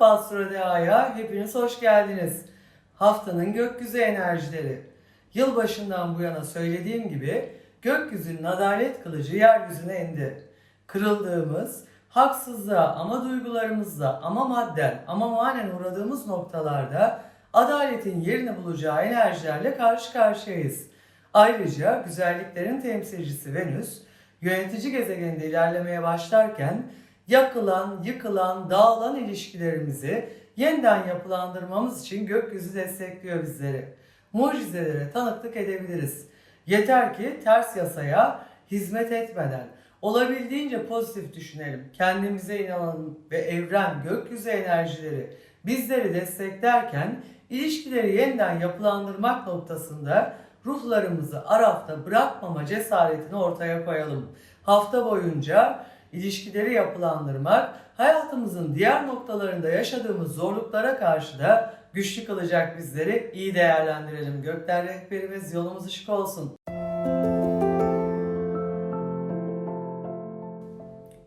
Deha'ya hepiniz hoş geldiniz. Haftanın gökyüzü enerjileri. Yılbaşından bu yana söylediğim gibi gökyüzünün adalet kılıcı yeryüzüne indi. Kırıldığımız, haksızlığa ama duygularımızla ama madden ama manen uğradığımız noktalarda adaletin yerini bulacağı enerjilerle karşı karşıyayız. Ayrıca güzelliklerin temsilcisi Venüs, yönetici gezegeninde ilerlemeye başlarken yakılan, yıkılan, dağılan ilişkilerimizi yeniden yapılandırmamız için gökyüzü destekliyor bizleri. Mucizelere tanıklık edebiliriz. Yeter ki ters yasaya hizmet etmeden olabildiğince pozitif düşünelim. Kendimize inanalım ve evren, gökyüzü enerjileri bizleri desteklerken ilişkileri yeniden yapılandırmak noktasında ruhlarımızı arafta bırakmama cesaretini ortaya koyalım. Hafta boyunca ilişkileri yapılandırmak, hayatımızın diğer noktalarında yaşadığımız zorluklara karşı da güçlü kılacak bizleri iyi değerlendirelim. Gökler rehberimiz yolumuz ışık olsun.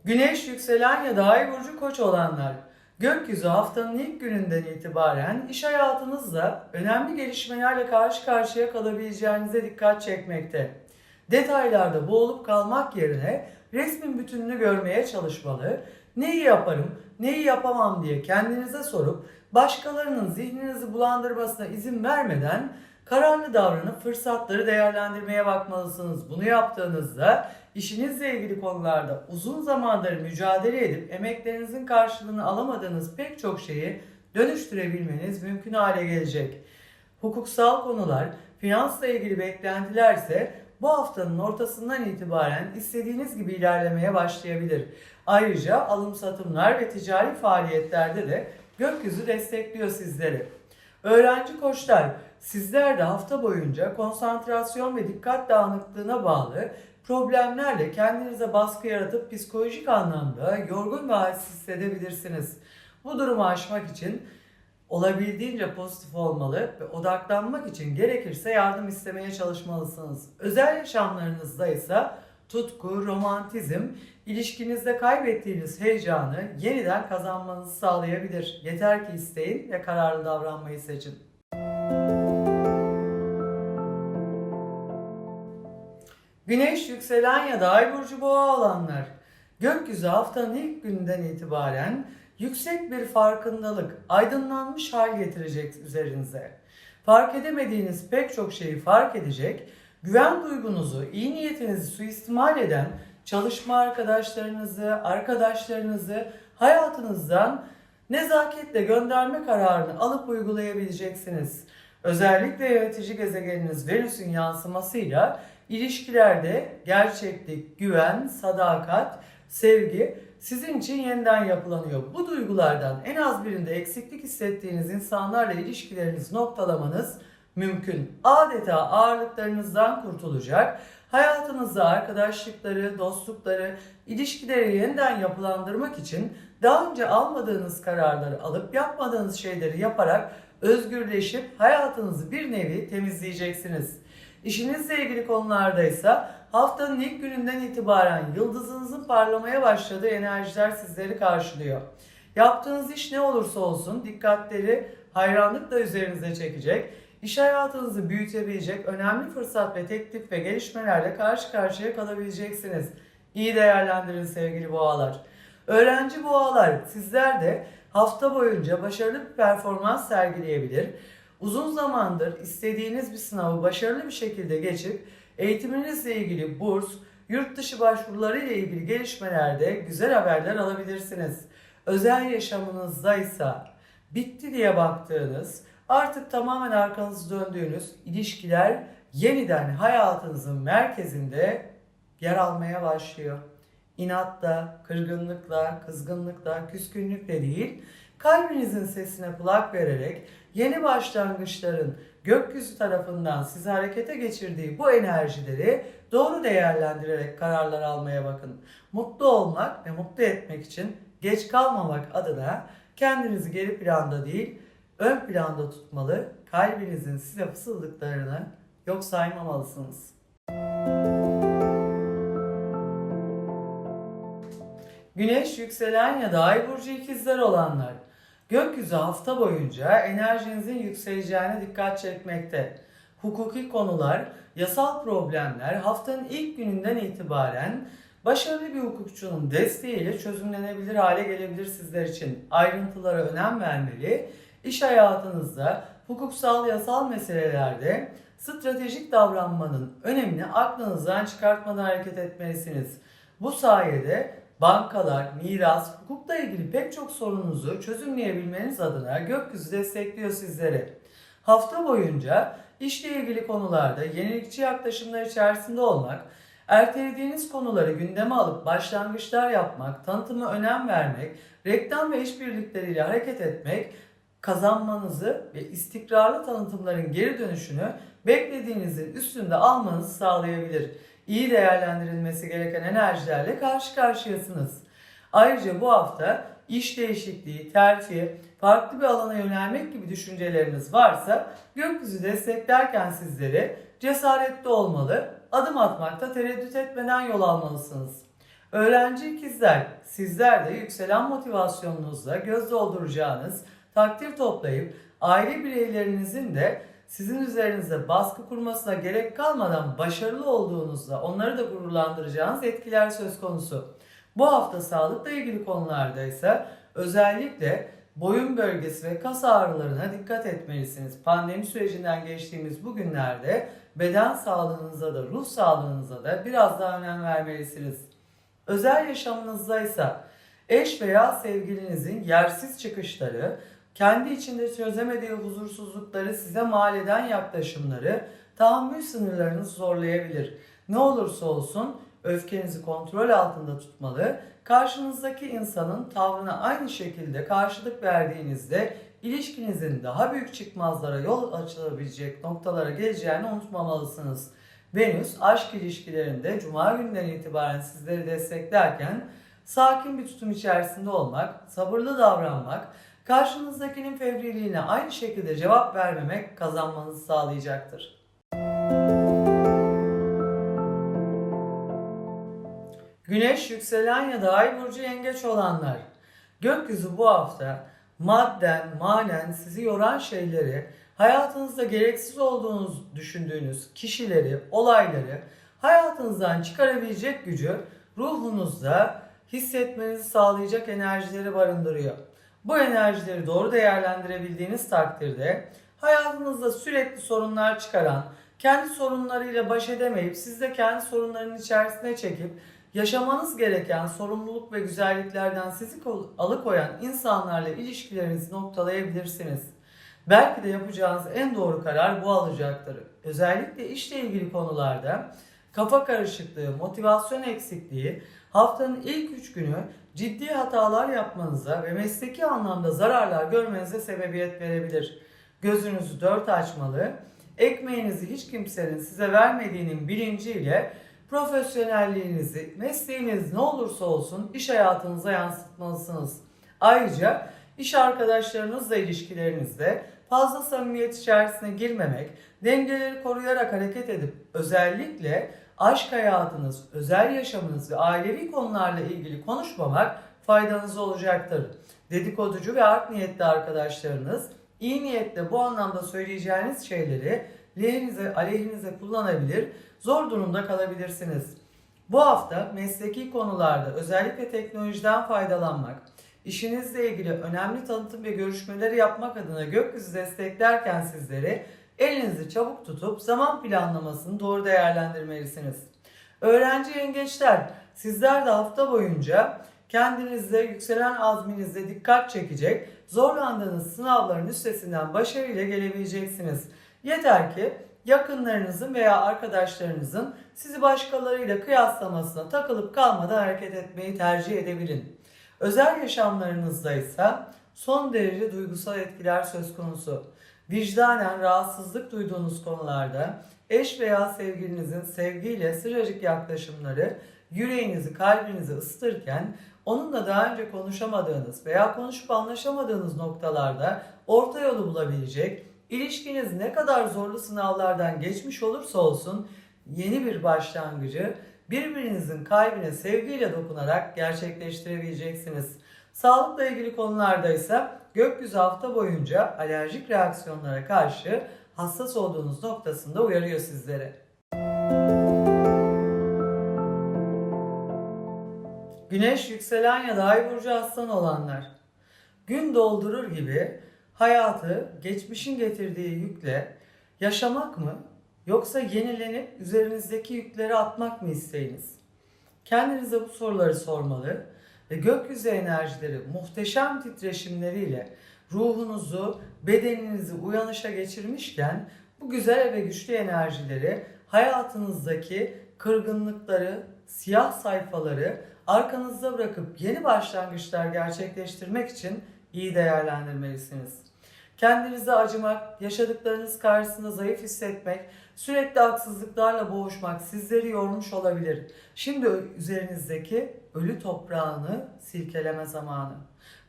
Güneş yükselen ya da ay burcu koç olanlar. Gökyüzü haftanın ilk gününden itibaren iş hayatınızda önemli gelişmelerle karşı karşıya kalabileceğinize dikkat çekmekte. Detaylarda boğulup kalmak yerine resmin bütününü görmeye çalışmalı, neyi yaparım, neyi yapamam diye kendinize sorup başkalarının zihninizi bulandırmasına izin vermeden kararlı davranıp fırsatları değerlendirmeye bakmalısınız. Bunu yaptığınızda işinizle ilgili konularda uzun zamandır mücadele edip emeklerinizin karşılığını alamadığınız pek çok şeyi dönüştürebilmeniz mümkün hale gelecek. Hukuksal konular, finansla ilgili beklentilerse bu haftanın ortasından itibaren istediğiniz gibi ilerlemeye başlayabilir. Ayrıca alım satımlar ve ticari faaliyetlerde de gökyüzü destekliyor sizleri. Öğrenci koçlar, sizler de hafta boyunca konsantrasyon ve dikkat dağınıklığına bağlı problemlerle kendinize baskı yaratıp psikolojik anlamda yorgun ve halsiz hissedebilirsiniz. Bu durumu aşmak için olabildiğince pozitif olmalı ve odaklanmak için gerekirse yardım istemeye çalışmalısınız. Özel yaşamlarınızda ise tutku, romantizm, ilişkinizde kaybettiğiniz heyecanı yeniden kazanmanızı sağlayabilir. Yeter ki isteyin ve kararlı davranmayı seçin. Güneş yükselen ya da ay burcu boğa olanlar. Gökyüzü haftanın ilk günden itibaren yüksek bir farkındalık, aydınlanmış hal getirecek üzerinize. Fark edemediğiniz pek çok şeyi fark edecek, güven duygunuzu, iyi niyetinizi suistimal eden çalışma arkadaşlarınızı, arkadaşlarınızı hayatınızdan nezaketle gönderme kararını alıp uygulayabileceksiniz. Özellikle yönetici gezegeniniz Venüs'ün yansımasıyla ilişkilerde gerçeklik, güven, sadakat, sevgi sizin için yeniden yapılanıyor. Bu duygulardan en az birinde eksiklik hissettiğiniz insanlarla ilişkilerinizi noktalamanız mümkün. Adeta ağırlıklarınızdan kurtulacak, hayatınızda arkadaşlıkları, dostlukları, ilişkileri yeniden yapılandırmak için daha önce almadığınız kararları alıp yapmadığınız şeyleri yaparak özgürleşip hayatınızı bir nevi temizleyeceksiniz. İşinizle ilgili konularda ise haftanın ilk gününden itibaren yıldızınızın parlamaya başladığı enerjiler sizleri karşılıyor. Yaptığınız iş ne olursa olsun dikkatleri hayranlıkla üzerinize çekecek, iş hayatınızı büyütebilecek önemli fırsat ve teklif ve gelişmelerle karşı karşıya kalabileceksiniz. İyi değerlendirin sevgili boğalar. Öğrenci boğalar sizler de hafta boyunca başarılı bir performans sergileyebilir. Uzun zamandır istediğiniz bir sınavı başarılı bir şekilde geçip eğitiminizle ilgili burs, yurt dışı başvuruları ile ilgili gelişmelerde güzel haberler alabilirsiniz. Özel yaşamınızda ise bitti diye baktığınız, artık tamamen arkanızı döndüğünüz ilişkiler yeniden hayatınızın merkezinde yer almaya başlıyor. İnatla, kırgınlıkla, kızgınlıkla, küskünlükle değil, kalbinizin sesine kulak vererek yeni başlangıçların gökyüzü tarafından sizi harekete geçirdiği bu enerjileri doğru değerlendirerek kararlar almaya bakın. Mutlu olmak ve mutlu etmek için geç kalmamak adına kendinizi geri planda değil, ön planda tutmalı, kalbinizin size fısıldıklarını yok saymamalısınız. Güneş yükselen ya da ay burcu ikizler olanlar. Gökyüzü hafta boyunca enerjinizin yükseleceğine dikkat çekmekte. Hukuki konular, yasal problemler haftanın ilk gününden itibaren başarılı bir hukukçunun desteğiyle çözümlenebilir hale gelebilir sizler için. Ayrıntılara önem vermeli, iş hayatınızda, hukuksal yasal meselelerde stratejik davranmanın önemini aklınızdan çıkartmadan hareket etmelisiniz. Bu sayede bankalar, miras, hukukla ilgili pek çok sorununuzu çözümleyebilmeniz adına gökyüzü destekliyor sizleri. Hafta boyunca işle ilgili konularda yenilikçi yaklaşımlar içerisinde olmak, ertelediğiniz konuları gündeme alıp başlangıçlar yapmak, tanıtıma önem vermek, reklam ve işbirlikleriyle hareket etmek, kazanmanızı ve istikrarlı tanıtımların geri dönüşünü beklediğinizin üstünde almanızı sağlayabilir. İyi değerlendirilmesi gereken enerjilerle karşı karşıyasınız. Ayrıca bu hafta iş değişikliği, terfi, farklı bir alana yönelmek gibi düşünceleriniz varsa gökyüzü desteklerken sizleri cesaretli olmalı, adım atmakta tereddüt etmeden yol almalısınız. Öğrenci ikizler, sizler de yükselen motivasyonunuzla göz dolduracağınız, takdir toplayıp aile bireylerinizin de sizin üzerinizde baskı kurmasına gerek kalmadan başarılı olduğunuzda onları da gururlandıracağınız etkiler söz konusu. Bu hafta sağlıkla ilgili konularda ise özellikle boyun bölgesi ve kas ağrılarına dikkat etmelisiniz. Pandemi sürecinden geçtiğimiz bu günlerde beden sağlığınıza da ruh sağlığınıza da biraz daha önem vermelisiniz. Özel yaşamınızda ise eş veya sevgilinizin yersiz çıkışları, kendi içinde çözemediği huzursuzlukları size mal eden yaklaşımları tahammül sınırlarınızı zorlayabilir. Ne olursa olsun öfkenizi kontrol altında tutmalı, karşınızdaki insanın tavrına aynı şekilde karşılık verdiğinizde ilişkinizin daha büyük çıkmazlara yol açılabilecek noktalara geleceğini unutmamalısınız. Venüs aşk ilişkilerinde cuma günden itibaren sizleri desteklerken sakin bir tutum içerisinde olmak, sabırlı davranmak, karşınızdakinin fevriliğine aynı şekilde cevap vermemek kazanmanızı sağlayacaktır. Güneş, yükselen ya da ay burcu yengeç olanlar. Gökyüzü bu hafta madden, manen sizi yoran şeyleri, hayatınızda gereksiz olduğunuz düşündüğünüz kişileri, olayları hayatınızdan çıkarabilecek gücü ruhunuzda hissetmenizi sağlayacak enerjileri barındırıyor. Bu enerjileri doğru değerlendirebildiğiniz takdirde hayatınızda sürekli sorunlar çıkaran, kendi sorunlarıyla baş edemeyip siz de kendi sorunlarının içerisine çekip yaşamanız gereken sorumluluk ve güzelliklerden sizi alıkoyan insanlarla ilişkilerinizi noktalayabilirsiniz. Belki de yapacağınız en doğru karar bu alacaktır. Özellikle işle ilgili konularda kafa karışıklığı, motivasyon eksikliği haftanın ilk 3 günü ciddi hatalar yapmanıza ve mesleki anlamda zararlar görmenize sebebiyet verebilir. Gözünüzü dört açmalı, ekmeğinizi hiç kimsenin size vermediğinin bilinciyle profesyonelliğinizi, mesleğiniz ne olursa olsun iş hayatınıza yansıtmalısınız. Ayrıca iş arkadaşlarınızla ilişkilerinizde fazla samimiyet içerisine girmemek, dengeleri koruyarak hareket edip özellikle aşk hayatınız, özel yaşamınız ve ailevi konularla ilgili konuşmamak faydanız olacaktır. Dedikoducu ve art niyetli arkadaşlarınız iyi niyetle bu anlamda söyleyeceğiniz şeyleri lehinize, aleyhinize kullanabilir, zor durumda kalabilirsiniz. Bu hafta mesleki konularda özellikle teknolojiden faydalanmak, işinizle ilgili önemli tanıtım ve görüşmeleri yapmak adına gökyüzü desteklerken sizleri elinizi çabuk tutup zaman planlamasını doğru değerlendirmelisiniz. Öğrenci yengeçler, sizler de hafta boyunca kendinizde yükselen azminizde dikkat çekecek, zorlandığınız sınavların üstesinden başarıyla gelebileceksiniz. Yeter ki yakınlarınızın veya arkadaşlarınızın sizi başkalarıyla kıyaslamasına takılıp kalmadan hareket etmeyi tercih edebilin. Özel yaşamlarınızda ise son derece duygusal etkiler söz konusu. Vicdanen rahatsızlık duyduğunuz konularda eş veya sevgilinizin sevgiyle sıcacık yaklaşımları yüreğinizi, kalbinizi ısıtırken onunla daha önce konuşamadığınız veya konuşup anlaşamadığınız noktalarda orta yolu bulabilecek, ilişkiniz ne kadar zorlu sınavlardan geçmiş olursa olsun yeni bir başlangıcı birbirinizin kalbine sevgiyle dokunarak gerçekleştirebileceksiniz. Sağlıkla ilgili konularda ise gökyüzü hafta boyunca alerjik reaksiyonlara karşı hassas olduğunuz noktasında uyarıyor sizleri. Güneş, yükselen ya da ay burcu aslan olanlar. Gün doldurur gibi hayatı geçmişin getirdiği yükle yaşamak mı yoksa yenilenip üzerinizdeki yükleri atmak mı isteğiniz? Kendinize bu soruları sormalı ve gökyüzü enerjileri muhteşem titreşimleriyle ruhunuzu, bedeninizi uyanışa geçirmişken bu güzel ve güçlü enerjileri hayatınızdaki kırgınlıkları, siyah sayfaları arkanızda bırakıp yeni başlangıçlar gerçekleştirmek için iyi değerlendirmelisiniz. Kendinize acımak, yaşadıklarınız karşısında zayıf hissetmek, sürekli haksızlıklarla boğuşmak sizleri yormuş olabilir. Şimdi üzerinizdeki ölü toprağını silkeleme zamanı.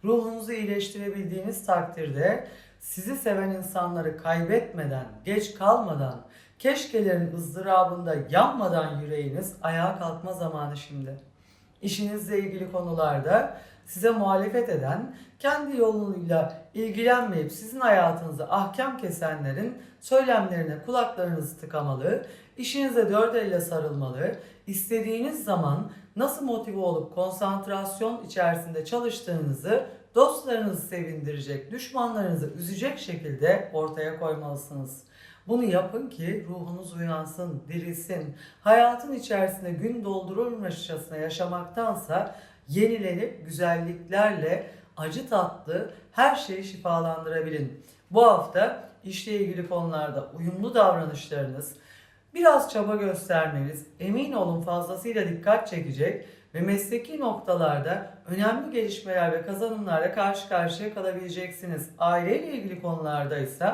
Ruhunuzu iyileştirebildiğiniz takdirde sizi seven insanları kaybetmeden, geç kalmadan, keşkelerin ızdırabında yanmadan yüreğiniz ayağa kalkma zamanı şimdi. İşinizle ilgili konularda size muhalefet eden, kendi yoluyla ilgilenmeyip sizin hayatınızı ahkam kesenlerin söylemlerine kulaklarınızı tıkamalı, işinize dört elle sarılmalı, istediğiniz zaman nasıl motive olup konsantrasyon içerisinde çalıştığınızı dostlarınızı sevindirecek, düşmanlarınızı üzecek şekilde ortaya koymalısınız. Bunu yapın ki ruhunuz uyansın, dirilsin. Hayatın içerisinde gün doldurulmışçasına yaşamaktansa yenilenip güzelliklerle acı tatlı her şeyi şifalandırabilin. Bu hafta işle ilgili konularda uyumlu davranışlarınız, biraz çaba göstermeniz, emin olun fazlasıyla dikkat çekecek ve mesleki noktalarda önemli gelişmeler ve kazanımlarla karşı karşıya kalabileceksiniz. Aileyle ilgili konularda ise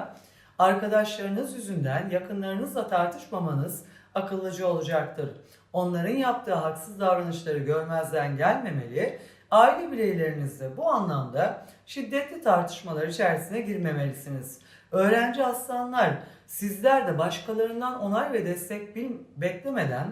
arkadaşlarınız yüzünden yakınlarınızla tartışmamanız akıllıcı olacaktır. Onların yaptığı haksız davranışları görmezden gelmemeli, aile bireylerinizle bu anlamda şiddetli tartışmalar içerisine girmemelisiniz. Öğrenci aslanlar, sizler de başkalarından onay ve destek beklemeden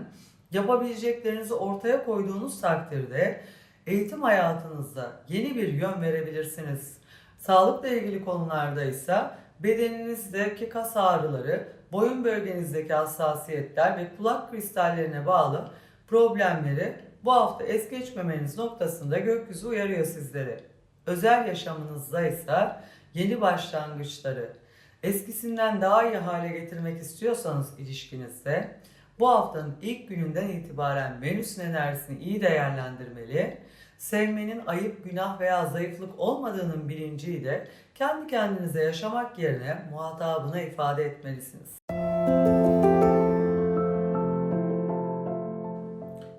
yapabileceklerinizi ortaya koyduğunuz takdirde eğitim hayatınızda yeni bir yön verebilirsiniz. Sağlıkla ilgili konularda ise bedeninizdeki kas ağrıları, boyun bölgenizdeki hassasiyetler ve kulak kristallerine bağlı problemleri bu hafta es geçmemeniz noktasında gökyüzü uyarıyor sizleri. Özel yaşamınızda ise yeni başlangıçları eskisinden daha iyi hale getirmek istiyorsanız ilişkinizde bu haftanın ilk gününden itibaren Venüs'ün enerjisini iyi değerlendirmeli, sevmenin ayıp, günah veya zayıflık olmadığının bilinciyle kendi kendinize yaşamak yerine muhatabına ifade etmelisiniz.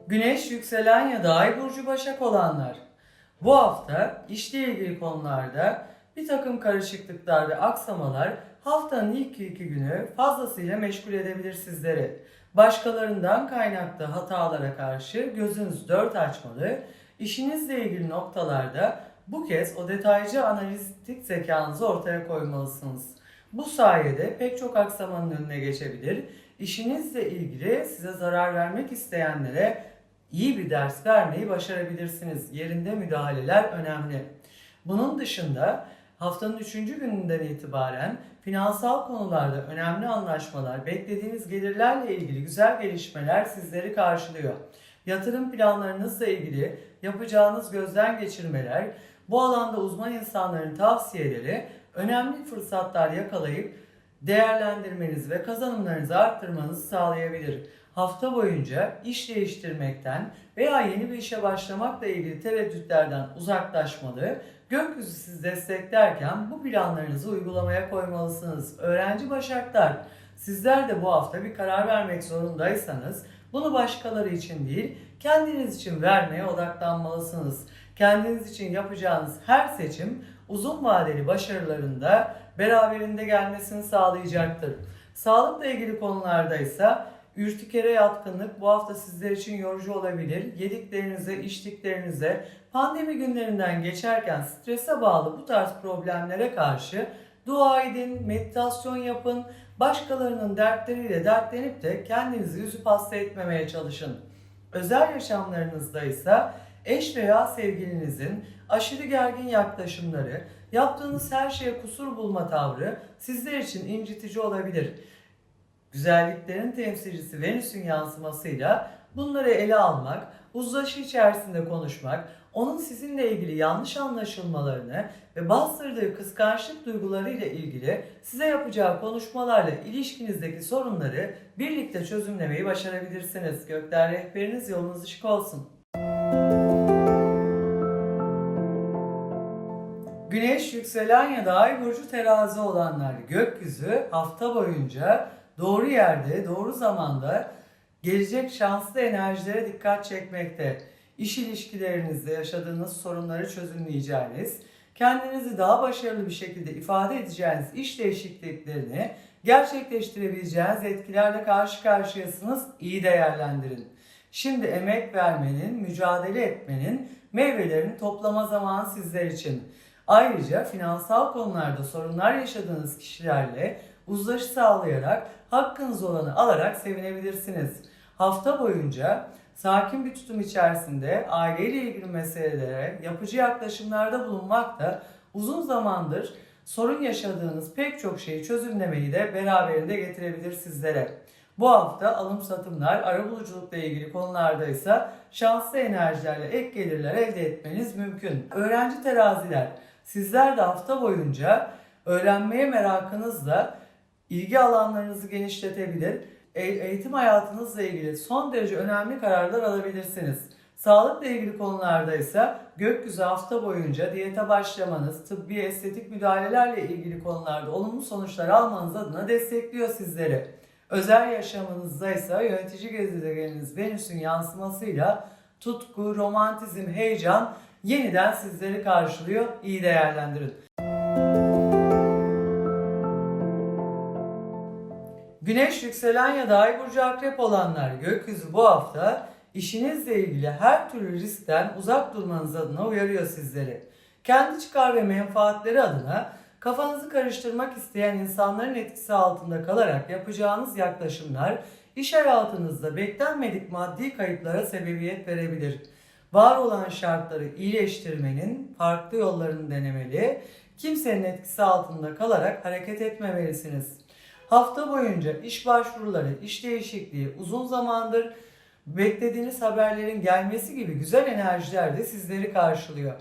Güneş, yükselen ya da ay burcu başak olanlar. Bu hafta işle ilgili konularda bir takım karışıklıklar ve aksamalar haftanın ilk iki günü fazlasıyla meşgul edebilir sizleri. Başkalarından kaynaklı hatalara karşı gözünüzü dört açmalı, işinizle ilgili noktalarda bu kez o detaycı analitik zekanızı ortaya koymalısınız. Bu sayede pek çok aksamanın önüne geçebilir, işinizle ilgili size zarar vermek isteyenlere iyi bir ders vermeyi başarabilirsiniz. Yerinde müdahaleler önemli. Bunun dışında haftanın 3. gününden itibaren finansal konularda önemli anlaşmalar, beklediğiniz gelirlerle ilgili güzel gelişmeler sizleri karşılıyor. Yatırım planlarınızla ilgili yapacağınız gözden geçirmeler, bu alanda uzman insanların tavsiyeleri önemli fırsatlar yakalayıp değerlendirmeniz ve kazanımlarınızı arttırmanızı sağlayabilir. Hafta boyunca iş değiştirmekten veya yeni bir işe başlamakla ilgili tereddütlerden uzaklaşmalı, gökyüzü sizi desteklerken bu planlarınızı uygulamaya koymalısınız. Öğrenci başaklar, sizler de bu hafta bir karar vermek zorundaysanız bunu başkaları için değil, kendiniz için vermeye odaklanmalısınız. Kendiniz için yapacağınız her seçim uzun vadeli başarılarında beraberinde gelmesini sağlayacaktır. Sağlıkla ilgili konularda ise ürtikere yatkınlık bu hafta sizler için yorucu olabilir. Yediklerinize, içtiklerinize, pandemi günlerinden geçerken strese bağlı bu tarz problemlere karşı dua edin, meditasyon yapın, başkalarının dertleriyle dertlenip de kendinizi yüzüp hasta etmemeye çalışın. Özel yaşamlarınızda ise eş veya sevgilinizin aşırı gergin yaklaşımları Yaptığınız her şeye kusur bulma tavrı sizler için incitici olabilir. Güzelliklerin temsilcisi Venüs'ün yansımasıyla bunları ele almak, uzlaşı içerisinde konuşmak, onun sizinle ilgili yanlış anlaşılmalarını ve bastırdığı kıskançlık duygularıyla ilgili size yapacağı konuşmalarla ilişkinizdeki sorunları birlikte çözümlemeyi başarabilirsiniz. Gökler rehberiniz yolunuz ışık olsun. Güneş, yükselen ya da ay burcu terazi olanlar gökyüzü hafta boyunca doğru yerde, doğru zamanda gelecek şanslı enerjilere dikkat çekmekte. İş ilişkilerinizde yaşadığınız sorunları çözümleyeceğiniz, kendinizi daha başarılı bir şekilde ifade edeceğiniz iş değişikliklerini gerçekleştirebileceğiniz etkilerle karşı karşıyasınız. İyi değerlendirin. Şimdi emek vermenin, mücadele etmenin meyvelerini toplama zamanı sizler için. Ayrıca finansal konularda sorunlar yaşadığınız kişilerle uzlaşı sağlayarak hakkınız olanı alarak sevinebilirsiniz. Hafta boyunca sakin bir tutum içerisinde aileyle ilgili meselelere yapıcı yaklaşımlarda bulunmak da uzun zamandır sorun yaşadığınız pek çok şeyi çözümlemeyi de beraberinde getirebilir sizlere. Bu hafta alım satımlar, arabuluculukla ilgili konularda ise şanslı enerjilerle ek gelirler elde etmeniz mümkün. Öğrenci teraziler, sizler de hafta boyunca öğrenmeye merakınızla ilgi alanlarınızı genişletebilir, e- eğitim hayatınızla ilgili son derece önemli kararlar alabilirsiniz. Sağlıkla ilgili konularda ise gökyüzü hafta boyunca diyete başlamanız, tıbbi estetik müdahalelerle ilgili konularda olumlu sonuçlar almanız adına destekliyor sizleri. Özel yaşamınızda ise yönetici gezegeniniz Venüs'ün yansımasıyla tutku, romantizm, heyecan yeniden sizleri karşılıyor. İyi değerlendirin. Güneş yükselen ya da ay burcu akrep olanlar gökyüzü bu hafta işinizle ilgili her türlü riskten uzak durmanız adına uyarıyor sizleri. Kendi çıkar ve menfaatleri adına kafanızı karıştırmak isteyen insanların etkisi altında kalarak yapacağınız yaklaşımlar iş hayatınızda beklenmedik maddi kayıplara sebebiyet verebilir. Var olan şartları iyileştirmenin farklı yollarını denemeli, kimsenin etkisi altında kalarak hareket etmemelisiniz. Hafta boyunca iş başvuruları, iş değişikliği uzun zamandır beklediğiniz haberlerin gelmesi gibi güzel enerjiler de sizleri karşılıyor.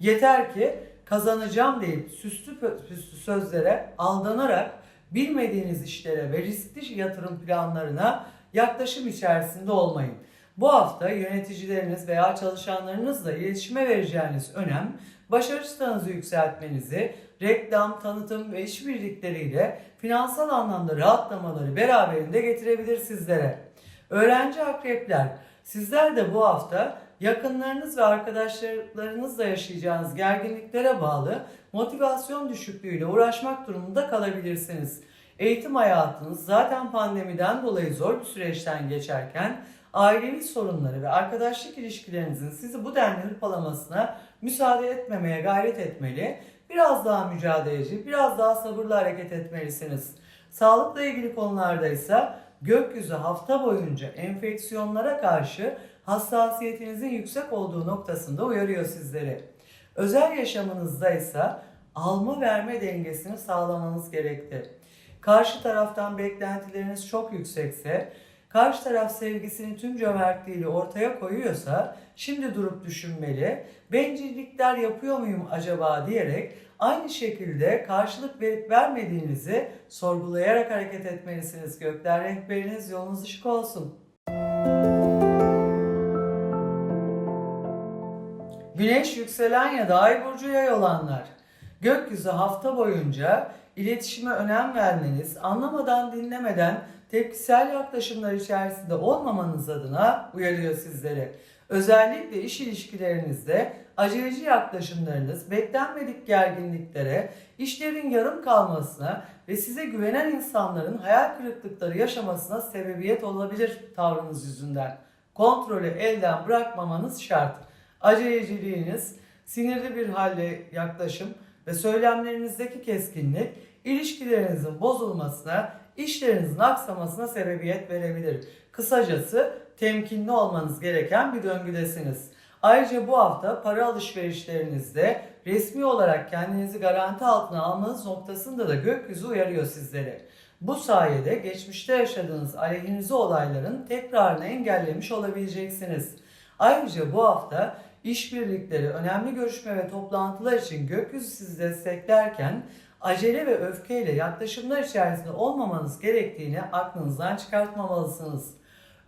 Yeter ki kazanacağım deyip süslü püslü sözlere aldanarak bilmediğiniz işlere ve riskli yatırım planlarına yaklaşım içerisinde olmayın. Bu hafta yöneticileriniz veya çalışanlarınızla iletişime vereceğiniz önem, başarı yükseltmenizi, reklam, tanıtım ve işbirlikleriyle finansal anlamda rahatlamaları beraberinde getirebilir sizlere. Öğrenci akrepler, sizler de bu hafta yakınlarınız ve arkadaşlarınızla yaşayacağınız gerginliklere bağlı motivasyon düşüklüğüyle uğraşmak durumunda kalabilirsiniz. Eğitim hayatınız zaten pandemiden dolayı zor bir süreçten geçerken ailevi sorunları ve arkadaşlık ilişkilerinizin sizi bu denli hırpalamasına müsaade etmemeye gayret etmeli, biraz daha mücadeleci, biraz daha sabırlı hareket etmelisiniz. Sağlıkla ilgili konularda ise gökyüzü hafta boyunca enfeksiyonlara karşı hassasiyetinizin yüksek olduğu noktasında uyarıyor sizleri. Özel yaşamınızda ise alma verme dengesini sağlamanız gerekli. Karşı taraftan beklentileriniz çok yüksekse, karşı taraf sevgisini tüm cömertliğiyle ortaya koyuyorsa şimdi durup düşünmeli, bencillikler yapıyor muyum acaba diyerek aynı şekilde karşılık verip vermediğinizi sorgulayarak hareket etmelisiniz. Gökler rehberiniz yolunuz ışık olsun. Güneş yükselen ya da ay burcu yay olanlar. Gökyüzü hafta boyunca iletişime önem vermeniz, anlamadan dinlemeden tepkisel yaklaşımlar içerisinde olmamanız adına uyarıyor sizleri. Özellikle iş ilişkilerinizde aceleci yaklaşımlarınız, beklenmedik gerginliklere, işlerin yarım kalmasına ve size güvenen insanların hayal kırıklıkları yaşamasına sebebiyet olabilir tavrınız yüzünden. Kontrolü elden bırakmamanız şart. Aceleciliğiniz, sinirli bir halde yaklaşım ve söylemlerinizdeki keskinlik ilişkilerinizin bozulmasına, işlerinizin aksamasına sebebiyet verebilir. Kısacası temkinli olmanız gereken bir döngüdesiniz. Ayrıca bu hafta para alışverişlerinizde resmi olarak kendinizi garanti altına almanız noktasında da gökyüzü uyarıyor sizleri. Bu sayede geçmişte yaşadığınız aleyhinize olayların tekrarını engellemiş olabileceksiniz. Ayrıca bu hafta işbirlikleri, önemli görüşme ve toplantılar için gökyüzü sizi desteklerken acele ve öfkeyle yaklaşımlar içerisinde olmamanız gerektiğini aklınızdan çıkartmamalısınız.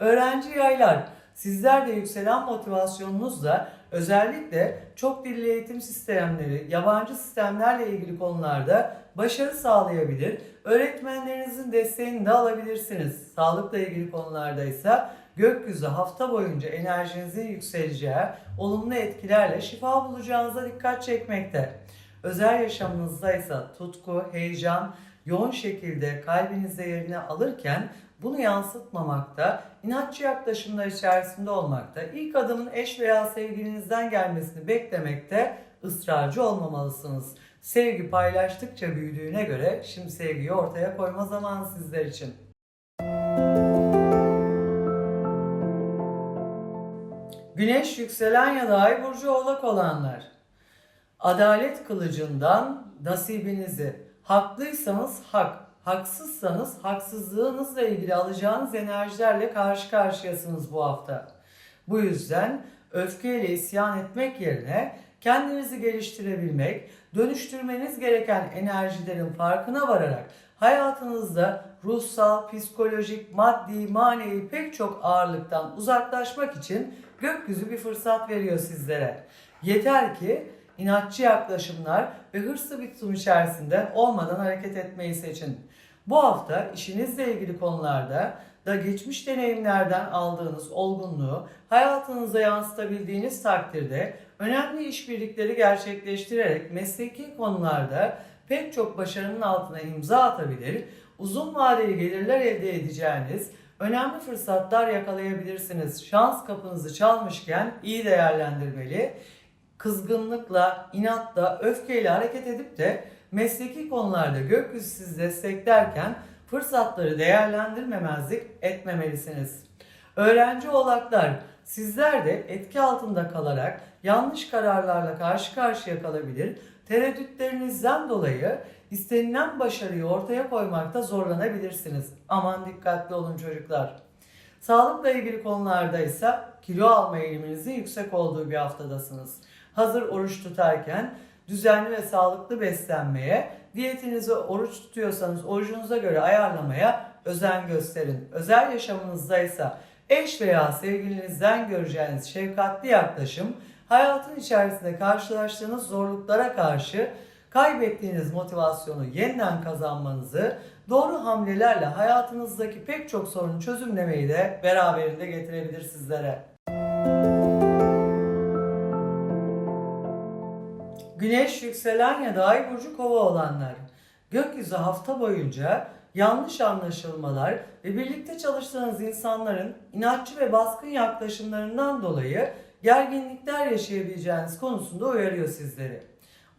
Öğrenci yaylar, sizler de yükselen motivasyonunuzla özellikle çok dilli eğitim sistemleri, yabancı sistemlerle ilgili konularda başarı sağlayabilir, öğretmenlerinizin desteğini de alabilirsiniz. Sağlıkla ilgili konularda ise gökyüzü hafta boyunca enerjinizin yükseleceği, olumlu etkilerle şifa bulacağınıza dikkat çekmekte. Özel yaşamınızda ise tutku, heyecan yoğun şekilde kalbinizde yerini alırken bunu yansıtmamakta, inatçı yaklaşımlar içerisinde olmakta, ilk adımın eş veya sevgilinizden gelmesini beklemekte ısrarcı olmamalısınız. Sevgi paylaştıkça büyüdüğüne göre şimdi sevgiyi ortaya koyma zamanı sizler için. Güneş yükselen ya da ay burcu oğlak olanlar. Adalet kılıcından nasibinizi, haklıysanız hak, haksızsanız haksızlığınızla ilgili alacağınız enerjilerle karşı karşıyasınız bu hafta. Bu yüzden öfkeyle isyan etmek yerine kendinizi geliştirebilmek, dönüştürmeniz gereken enerjilerin farkına vararak hayatınızda ruhsal, psikolojik, maddi, manevi pek çok ağırlıktan uzaklaşmak için gökyüzü bir fırsat veriyor sizlere. Yeter ki inatçı yaklaşımlar ve hırslı bir tutum içerisinde olmadan hareket etmeyi seçin. Bu hafta işinizle ilgili konularda da geçmiş deneyimlerden aldığınız olgunluğu hayatınıza yansıtabildiğiniz takdirde önemli işbirlikleri gerçekleştirerek mesleki konularda pek çok başarının altına imza atabilir, uzun vadeli gelirler elde edeceğiniz önemli fırsatlar yakalayabilirsiniz. Şans kapınızı çalmışken iyi değerlendirmeli kızgınlıkla, inatla, öfkeyle hareket edip de mesleki konularda gökyüzü sizi desteklerken fırsatları değerlendirmemezlik etmemelisiniz. Öğrenci oğlaklar, sizler de etki altında kalarak yanlış kararlarla karşı karşıya kalabilir, tereddütlerinizden dolayı istenilen başarıyı ortaya koymakta zorlanabilirsiniz. Aman dikkatli olun çocuklar. Sağlıkla ilgili konularda ise kilo alma eğiliminizin yüksek olduğu bir haftadasınız. Hazır oruç tutarken düzenli ve sağlıklı beslenmeye, diyetinizi oruç tutuyorsanız orucunuza göre ayarlamaya özen gösterin. Özel yaşamınızda ise eş veya sevgilinizden göreceğiniz şefkatli yaklaşım, hayatın içerisinde karşılaştığınız zorluklara karşı kaybettiğiniz motivasyonu yeniden kazanmanızı, doğru hamlelerle hayatınızdaki pek çok sorunu çözümlemeyi de beraberinde getirebilir sizlere. Güneş, yükselen ya da ay burcu kova olanlar. Gökyüzü hafta boyunca yanlış anlaşılmalar ve birlikte çalıştığınız insanların inatçı ve baskın yaklaşımlarından dolayı gerginlikler yaşayabileceğiniz konusunda uyarıyor sizleri.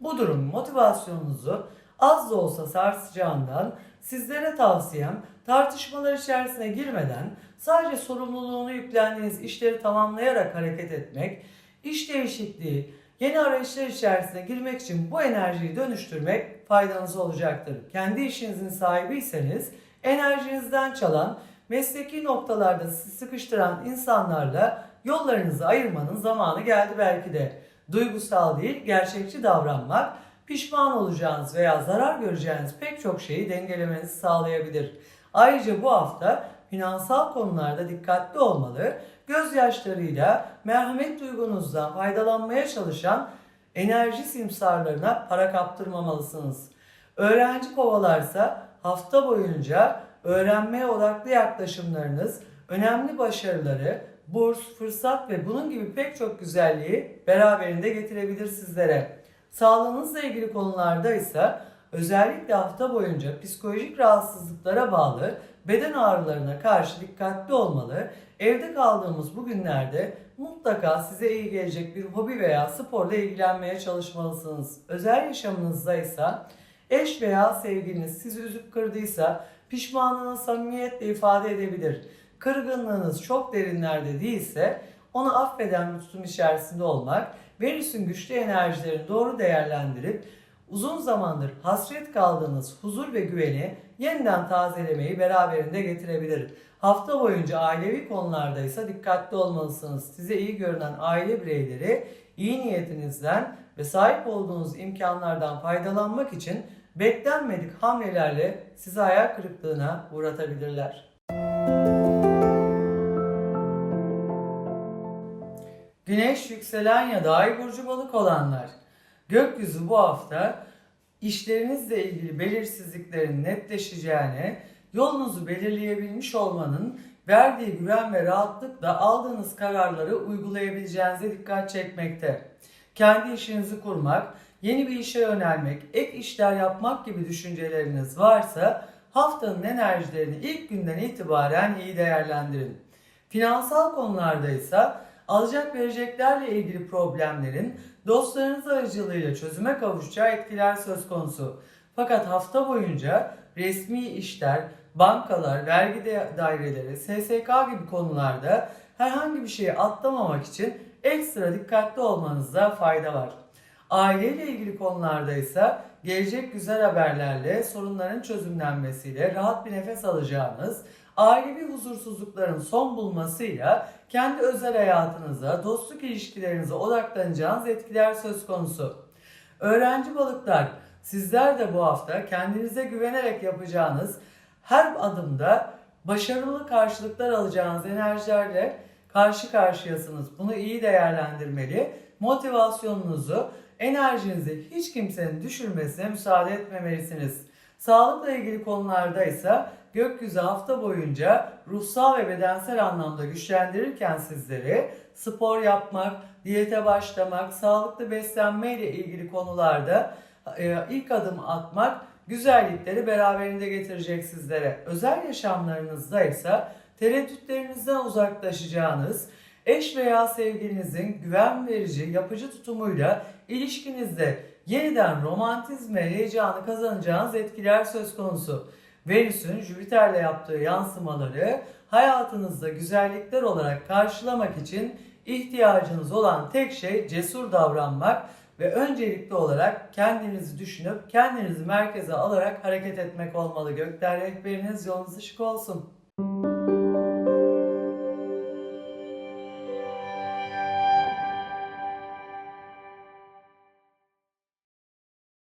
Bu durum motivasyonunuzu az da olsa sarsacağından sizlere tavsiyem tartışmalar içerisine girmeden sadece sorumluluğunu yüklendiğiniz işleri tamamlayarak hareket etmek, iş değişikliği, yeni arayışlar içerisine girmek için bu enerjiyi dönüştürmek faydanız olacaktır. Kendi işinizin sahibiyseniz enerjinizden çalan, mesleki noktalarda sizi sıkıştıran insanlarla yollarınızı ayırmanın zamanı geldi belki de. Duygusal değil, gerçekçi davranmak, pişman olacağınız veya zarar göreceğiniz pek çok şeyi dengelemenizi sağlayabilir. Ayrıca bu hafta finansal konularda dikkatli olmalı, gözyaşlarıyla merhamet duygunuzdan faydalanmaya çalışan enerji simsarlarına para kaptırmamalısınız. Öğrenci kovalarsa hafta boyunca öğrenmeye odaklı yaklaşımlarınız, önemli başarıları, burs, fırsat ve bunun gibi pek çok güzelliği beraberinde getirebilir sizlere. Sağlığınızla ilgili konularda ise özellikle hafta boyunca psikolojik rahatsızlıklara bağlı beden ağrılarına karşı dikkatli olmalı. Evde kaldığımız bu günlerde mutlaka size iyi gelecek bir hobi veya sporla ilgilenmeye çalışmalısınız. Özel yaşamınızda ise eş veya sevgiliniz sizi üzüp kırdıysa pişmanlığını samimiyetle ifade edebilir. Kırgınlığınız çok derinlerde değilse onu affeden bir tutum içerisinde olmak, Venüs'ün güçlü enerjilerini doğru değerlendirip uzun zamandır hasret kaldığınız huzur ve güveni yeniden tazelemeyi beraberinde getirebilir. Hafta boyunca ailevi konularda ise dikkatli olmalısınız. Size iyi görünen aile bireyleri iyi niyetinizden ve sahip olduğunuz imkanlardan faydalanmak için beklenmedik hamlelerle sizi hayal kırıklığına uğratabilirler. Güneş, yükselen ya da ay burcu balık olanlar. Gökyüzü bu hafta işlerinizle ilgili belirsizliklerin netleşeceğine, yolunuzu belirleyebilmiş olmanın verdiği güven ve rahatlıkla aldığınız kararları uygulayabileceğinize dikkat çekmekte. Kendi işinizi kurmak, yeni bir işe yönelmek, ek işler yapmak gibi düşünceleriniz varsa haftanın enerjilerini ilk günden itibaren iyi değerlendirin. Finansal konularda ise alacak vereceklerle ilgili problemlerin dostlarınız aracılığıyla çözüme kavuşacağı etkiler söz konusu. Fakat hafta boyunca resmi işler, bankalar, vergi daireleri, SSK gibi konularda herhangi bir şeyi atlamamak için ekstra dikkatli olmanızda fayda var. Aileyle ilgili konularda ise gelecek güzel haberlerle sorunların çözümlenmesiyle rahat bir nefes alacağınız, ailevi huzursuzlukların son bulmasıyla kendi özel hayatınıza, dostluk ilişkilerinize odaklanacağınız etkiler söz konusu. Öğrenci balıklar, sizler de bu hafta kendinize güvenerek yapacağınız her adımda başarılı karşılıklar alacağınız enerjilerle karşı karşıyasınız. Bunu iyi değerlendirmeli. Motivasyonunuzu, enerjinizi hiç kimsenin düşürmesine müsaade etmemelisiniz. Sağlıkla ilgili konularda ise gökyüzü hafta boyunca ruhsal ve bedensel anlamda güçlendirirken sizleri spor yapmak, diyete başlamak, sağlıklı beslenme ile ilgili konularda e, ilk adım atmak güzellikleri beraberinde getirecek sizlere. Özel yaşamlarınızda ise tereddütlerinizden uzaklaşacağınız, eş veya sevgilinizin güven verici, yapıcı tutumuyla ilişkinizde yeniden romantizm ve heyecanı kazanacağınız etkiler söz konusu. Venüs'ün Jüpiter'le yaptığı yansımaları hayatınızda güzellikler olarak karşılamak için ihtiyacınız olan tek şey cesur davranmak ve öncelikli olarak kendinizi düşünüp kendinizi merkeze alarak hareket etmek olmalı. Gökler rehberiniz yolunuz ışık olsun.